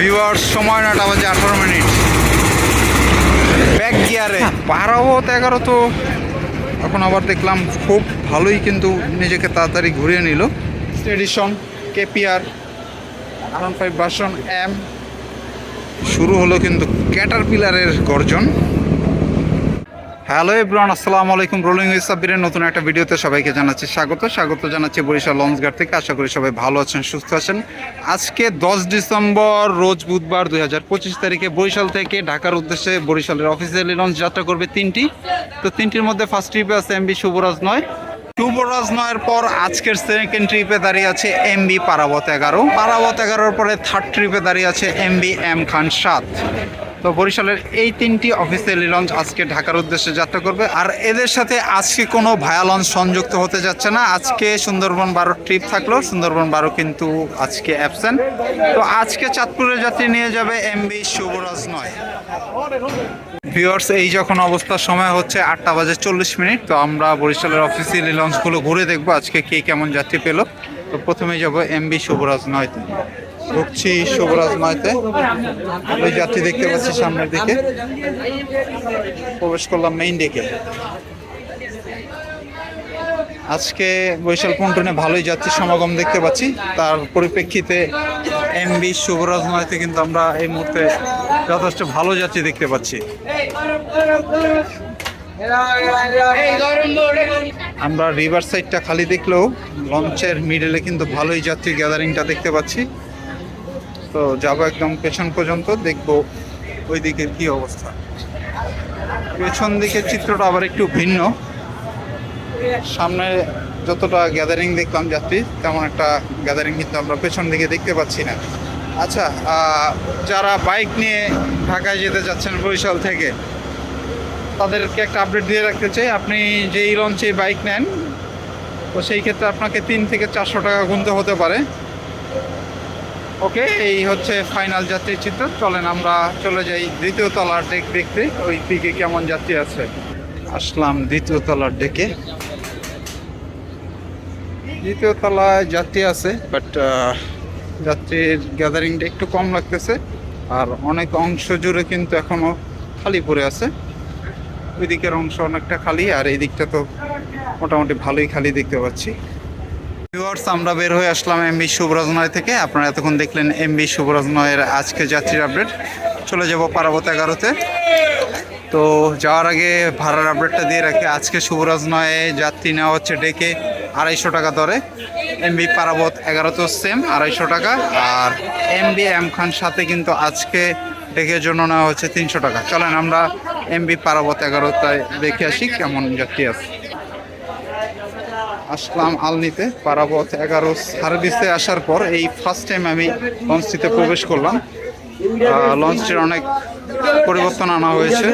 Viewers, সময় নটা বাজে আঠারো মিনিট। ব্যাক গিয়ারে পারাবত এগারো তো। এখন আবার দেখলাম খুব ভালোই কিন্তু নিজেকে তাড়াতাড়ি ঘুরিয়ে নিল। স্টেডিশন কেপিআর আর ফাইভ ভার্সন এম শুরু হলো কিন্তু ক্যাটার পিলারের গর্জন। হ্যালো এভরিওয়ান আসসালামু আলাইকুম রোলিং উইথ সাব্বিরের নতুন একটা ভিডিওতে সবাইকে জানাচ্ছি স্বাগত। স্বাগত জানাচ্ছি বরিশাল লঞ্চঘাট থেকে। আশা করি সবাই ভালো আছেন, সুস্থ আছেন। আজকে দশ ডিসেম্বর, রোজ বুধবার দুই হাজার পঁচিশ তারিখে বরিশাল থেকে ঢাকার উদ্দেশ্যে বরিশালের অফিসিয়ালি লঞ্চ যাত্রা করবে তিনটি। তো তিনটির মধ্যে ফার্স্ট ট্রিপে আছে এমবি শুভরাজ নয় শুভরাজ নয়ের পর আজকের সেকেন্ড ট্রিপে দাঁড়িয়ে আছে এমবি পারাবত এগারো। পারাবত এগারোর পরে থার্ড ট্রিপে দাঁড়িয়ে আছে এমবি এম খান সাত। তো বরিশালের এই তিনটি অফিসিয়ালি লঞ্চ আজকে ঢাকার উদ্দেশ্যে যাত্রা করবে। আর এদের সাথে আজকে কোনো ভায়া লঞ্চ সংযুক্ত হতে যাচ্ছে না। আজকে সুন্দরবন বারো ট্রিপ থাকল। সুন্দরবন বারো কিন্তু আজকে অ্যাবসেন্ট তো আজকে চাঁদপুরের যাত্রী নিয়ে যাবে এমবি শুভরাজ নয়। ভিওর্স এই যখন অবস্থার সময় হচ্ছে আটটা বাজে চল্লিশ মিনিট, তো আমরা বরিশালের অফিসিয়ালি লঞ্চগুলো ঘুরে দেখব আজকে কে কেমন যাত্রী পেল। তো প্রথমে যাব এমবি শুভরাজ নয়তে। ঢুকছি শুভরাজ নয়তে ওই যাত্রী দেখতে পাচ্ছি সামনের দিকে। প্রবেশ করলাম মেইন ডেকে আজকে বৈশাল পন্টনে ভালোই যাত্রী সমাগম দেখতে পাচ্ছি। তার পরিপ্রেক্ষিতে এমবি শুভরাজ নয়তে কিন্তু আমরা এই মুহূর্তে যথেষ্ট ভালো যাত্রী দেখতে পাচ্ছি। আমরা রিভার সাইডটা খালি দেখলেও লঞ্চের মিডলে কিন্তু ভালোই যাত্রী গ্যাদারিংটা দেখতে পাচ্ছি। তো যাব একদম পেছন পর্যন্ত, দেখব ওই দিকের কি অবস্থা। পেছন দিকের চিত্রটা আবার একটু ভিন্ন। সামনে যতটা গ্যাদারিং দেখলাম যাত্রী, তেমন একটা গ্যাদারিং কিন্তু আমরা পেছন দিকে দেখতে পাচ্ছি না। আচ্ছা যারা বাইক নিয়ে ঢাকায় যেতে চাচ্ছেন বরিশাল থেকে, তাদেরকে একটা আপডেট দিয়ে রাখতে চাই। আপনি যেই লঞ্চে বাইক নেন, তো সেই ক্ষেত্রে আপনাকে তিন থেকে চারশো টাকা গুনতে হতে পারে। ওকে, এই হচ্ছে ফাইনাল যাত্রীর চিত্র। চলেন আমরা চলে যাই দ্বিতীয় তলার ডেক দেখতে। ওই দিকে কেমন যাত্রী আছে? আসলাম দ্বিতীয় তলার ডেকে দ্বিতীয় তলায় যাত্রী আছে বাট যাত্রীর গ্যাদারিংটা একটু কম লাগতেছে। আর অনেক অংশ জুড়ে কিন্তু এখনও খালি পড়ে আছে। ওই দিকের অংশ অনেকটা খালি, আর এই দিকটা তো মোটামুটি ভালোই খালি দেখতে পাচ্ছি। ভিউয়ার্স আমরা বের হয়ে আসলাম এমবি শুভরাজ নয় থেকে। আপনারা এতক্ষণ দেখলেন এমবি শুভরাজ নয়ের আজকে যাত্রীর আপডেট চলে যাব পারাবত এগারোতে। তো যাওয়ার আগে ভাড়ার আপডেটটা দিয়ে রাখি। আজকে শুভরাজ নয়ে যাত্রী নেওয়া হচ্ছে ডেকে আড়াইশো টাকা দরে। এমবি পারাবত এগারোতেও সেম আড়াইশো টাকা। আর এমবি এম খান সাথে কিন্তু আজকে ডেকের জন্য নেওয়া হচ্ছে তিনশো টাকা। চলেন আমরা এমবি পারাবত এগারোটায় দেখে আসি কেমন যাত্রী আছে। আসলাম আলনিতে। পারাবত এগারো সার্ভিসে আসার পর এই ফার্স্ট টাইম আমি লঞ্চটিতে প্রবেশ করলাম। লঞ্চটির অনেক পরিবর্তন আনা হয়েছে।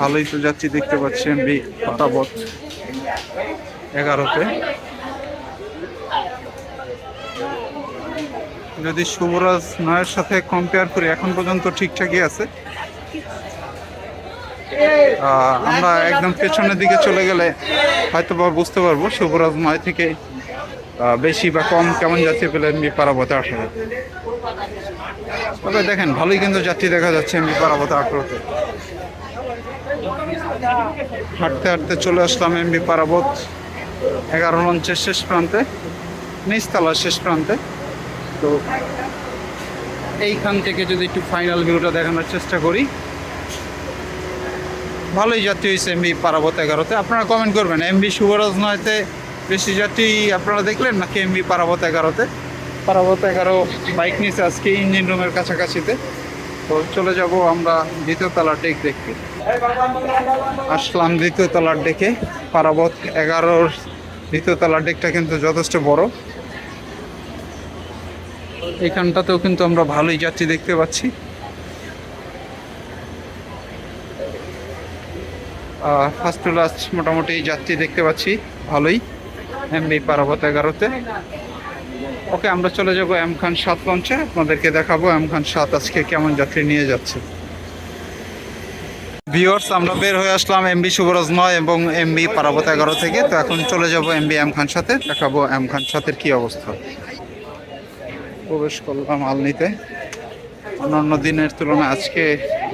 ভালোই তো যাচ্ছি, দেখতে পাচ্ছি এমবি পারাবত এগারোতে। যদি শুভরাজ নয়ের সাথে কম্পেয়ার করি, এখন পর্যন্ত ঠিকঠাকই আছে। আমরা একদম পেছনের দিকে চলে গেলে হয়তো বা বুঝতে পারব শুভরাজ নয় থেকে বেশি বা কম কেমন যাত্রী পেলে এমবি পারাবতে আঠারো তবে দেখেন, ভালোই কিন্তু যাত্রী দেখা যাচ্ছে এমবি পারাবতে আঠারোতে হাঁটতে হাঁটতে চলে আসলাম এমবি পারাবত এগারো লঞ্চের শেষ প্রান্তে, নিচতলার শেষ প্রান্তে। তো এইখান থেকে যদি একটু ফাইনাল ভিউটা দেখানোর চেষ্টা করি ভালোই যাত্রী হয়েছে এমবি পারাবত এগারোতে। আপনারা কমেন্ট করবেন এমবি শুভরাজ নয়তে বেশি যাত্রী আপনারা দেখলেন নাকি এমবি পারাবত এগারোতে? পারাবত এগারো বাইক নিয়েছে আজকে ইঞ্জিন রুমের কাছাকাছিতে। তো চলে যাব আমরা দ্বিতীয় ডেক দেখতে। আসলাম দ্বিতীয় তলার ডেকে পারাবত এগারোর দ্বিতীয় ডেকটা কিন্তু যথেষ্ট বড়। এখানটাতেও কিন্তু আমরা ভালোই যাত্রী দেখতে পাচ্ছি। ফার্স্ট টু লাস্ট মোটামুটি যাত্রী দেখতে পাচ্ছি, ভালোই। এমবি পারাবত এগারোতে। ওকে, আমরা চলে যাব এম খান সাত লঞ্চে। আপনাদেরকে দেখাবো এম খান সাত আজকে কেমন যাত্রী নিয়ে যাচ্ছে। ভিওর্স আমরা বের হয়ে আসলাম এমবি শুভরাজ নয় এবং এমবি পারাবত এগারো থেকে। তো এখন চলে যাব এমবি এম খান সাথে। দেখাবো এম খান সাথের কি অবস্থা। প্রবেশ করলাম আলনিতে অন্যান্য দিনের তুলনায় আজকে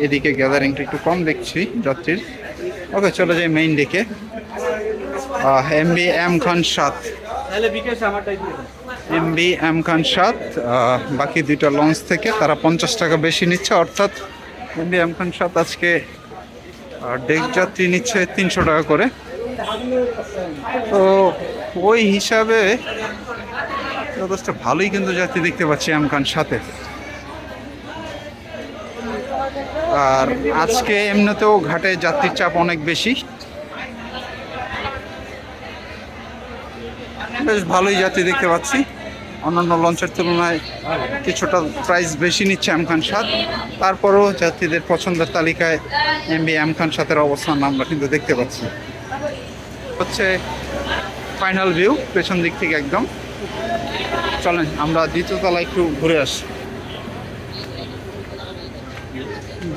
এদিকে গ্যাদারিংটা একটু কম দেখছি যাত্রীর। ওকে চলে যাই মেইন দিকে। এমবি এম খান সাত। এমবি এম খান সাত বাকি দুইটা লঞ্চ থেকে তারা পঞ্চাশ টাকা বেশি নিচ্ছে অর্থাৎ এমবি এম খান সাত আজকে ডেক যাত্রী নিচ্ছে তিনশো টাকা করে। তো ওই হিসাবে যথেষ্ট ভালোই কিন্তু যাত্রী দেখতে পাচ্ছি এম খান সাথে আর আজকে এমনিতেও ঘাটে যাত্রীর চাপ অনেক বেশি। বেশ ভালোই যাত্রী দেখতে পাচ্ছি। অন্যান্য লঞ্চের তুলনায় কিছুটা প্রাইস বেশি নিচ্ছে এম খান সাত। তারপরেও যাত্রীদের পছন্দের তালিকায় এমবি এম খান সাতের অবস্থান আমরা কিন্তু দেখতে পাচ্ছি। হচ্ছে ফাইনাল ভিউ পেছন দিক থেকে একদম। চলেন, আমরা দ্বিতীয় তলায় একটু ঘুরে আসি।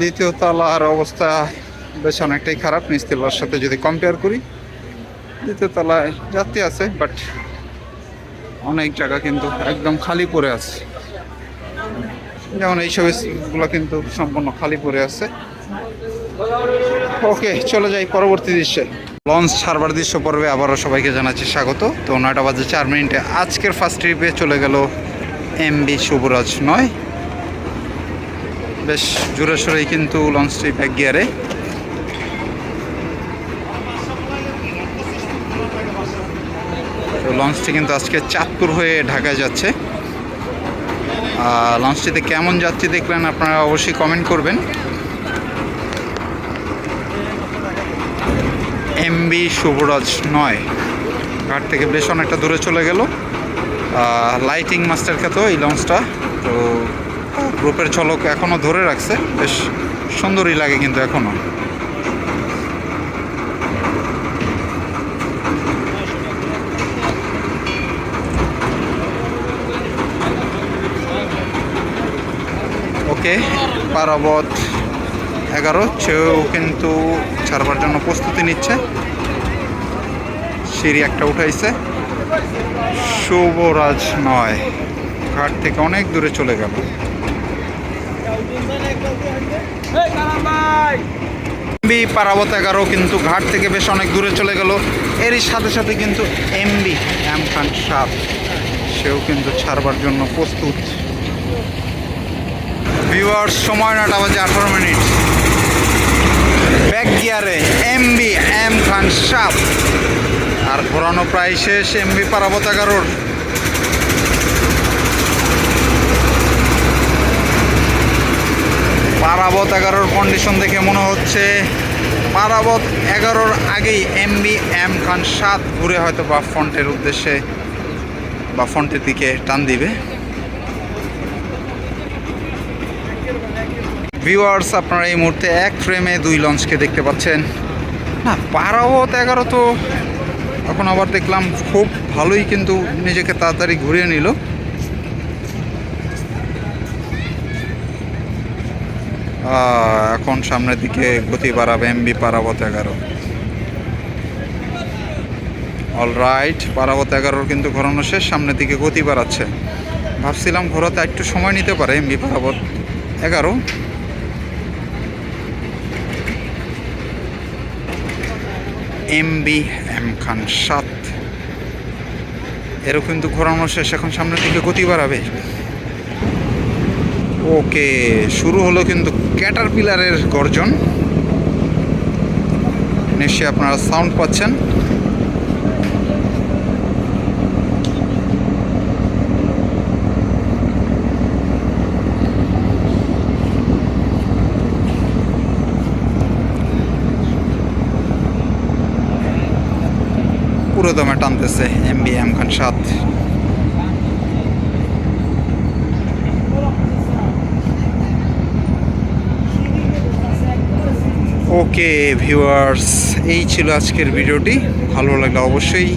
দ্বিতীয় তলার অবস্থা বেশ অনেকটাই খারাপ নিচতলার সাথে যদি কম্পেয়ার করি। দ্বিতীয় তলায় যাত্রী আছে বাট অনেক জায়গা কিন্তু একদম খালি পড়ে আছে। যেমন এইসবগুলো কিন্তু সম্পূর্ণ খালি পড়ে আছে। ওকে চলে যাই পরবর্তী দৃশ্যে। লঞ্চ ছাড়বার দৃশ্য পর্বে আবারও সবাইকে জানাচ্ছি স্বাগত। তো নয়টা বাজে চার মিনিটে আজকের ফার্স্ট ট্রিপে চলে গেল এমবি শুভরাজ নয়। বেশ জোরে সোরেই কিন্তু লঞ্চ ট্রিপ এক গিয়ারে তো লঞ্চটি কিন্তু আজকে চাঁদপুর হয়ে ঢাকায় যাচ্ছে। আর লঞ্চটিতে কেমন যাত্রী দেখলেন আপনারা অবশ্যই কমেন্ট করবেন। এমবি শুভরাজ নয়। ঘাট থেকে বেশ অনেকটা দূরে চলে গেল। লাইটিং মাস্টার খ্যাত এই লঞ্চটা তো গ্রুপের ঝলক এখনও ধরে রাখছে। বেশ সুন্দরই লাগে কিন্তু এখনও ওকে, পারাবত এগারো সেও কিন্তু ছাড়বার জন্য প্রস্তুতি নিচ্ছে। সিঁড়ি একটা উঠাইছে। শুভরাজ নয়, ঘাট থেকে অনেক দূরে চলে গেল। এমবি পারাবত এগারো কিন্তু ঘাট থেকে বেশ অনেক দূরে চলে গেল। এরই সাথে সাথে কিন্তু এমবি এম খান সাত সেও কিন্তু ছাড়বার জন্য প্রস্তুত। ভিউয়ার্স সময় নটা বাজে আঠারো মিনিট। ব্যাক গিয়ারে এমবি এম খান সাপ আর ঘোরানো প্রায় শেষ এমবি পারাবত এগারোর। পারাবত এগারোর কন্ডিশন দেখে মনে হচ্ছে পারাবত এগারোর আগেই এমবি এম খান সাত ঘুরে হয়তো বা ফ্রন্টের উদ্দেশ্যে বা ফ্রন্টের দিকে টান দিবে। ভিউয়ার্স আপনারা এই মুহূর্তে এক ফ্রেমে দুই লঞ্চকে দেখতে পাচ্ছেন। না পারাবত এগারো তো এখন আবার দেখলাম খুব ভালোই কিন্তু নিজেকে তাড়াতাড়ি ঘুরিয়ে নিল। এখন সামনের দিকে গতি বাড়াবে এমবি পারাবত এগারো। অলরাইট পারাবত এগারোর কিন্তু ঘোরানো শেষ, সামনের দিকে গতি বাড়াচ্ছে। ভাবছিলাম ঘোরাতে একটু সময় নিতে পারে এমবি পারাবত এগারো। এমবি এম খান সাত। এরও কিন্তু ঘোরানো শেষ, এখন সামনের দিকে গতি বাড়াবে। ওকে, শুরু হলো কিন্তু ক্যাটার পিলারের গর্জন। নিশ্চয়ই আপনারা সাউন্ড পাচ্ছেন। পুরো দমে টানতেছে এমবি এম খান সাত ওকে ভিউয়ার্স, এই ছিল আজকের ভিডিওটি। ভালো লাগলে অবশ্যই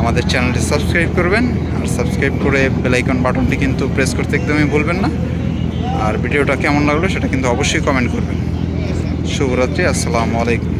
আমাদের চ্যানেলটি সাবস্ক্রাইব করবেন, আর সাবস্ক্রাইব করে বেলাইকন বাটনটি কিন্তু প্রেস করতে একদমই ভুলবেন না। আর ভিডিওটা কেমন লাগল সেটা কিন্তু অবশ্যই কমেন্ট করবেন। শুভরাত্রি, আসসালামু আলাইকুম।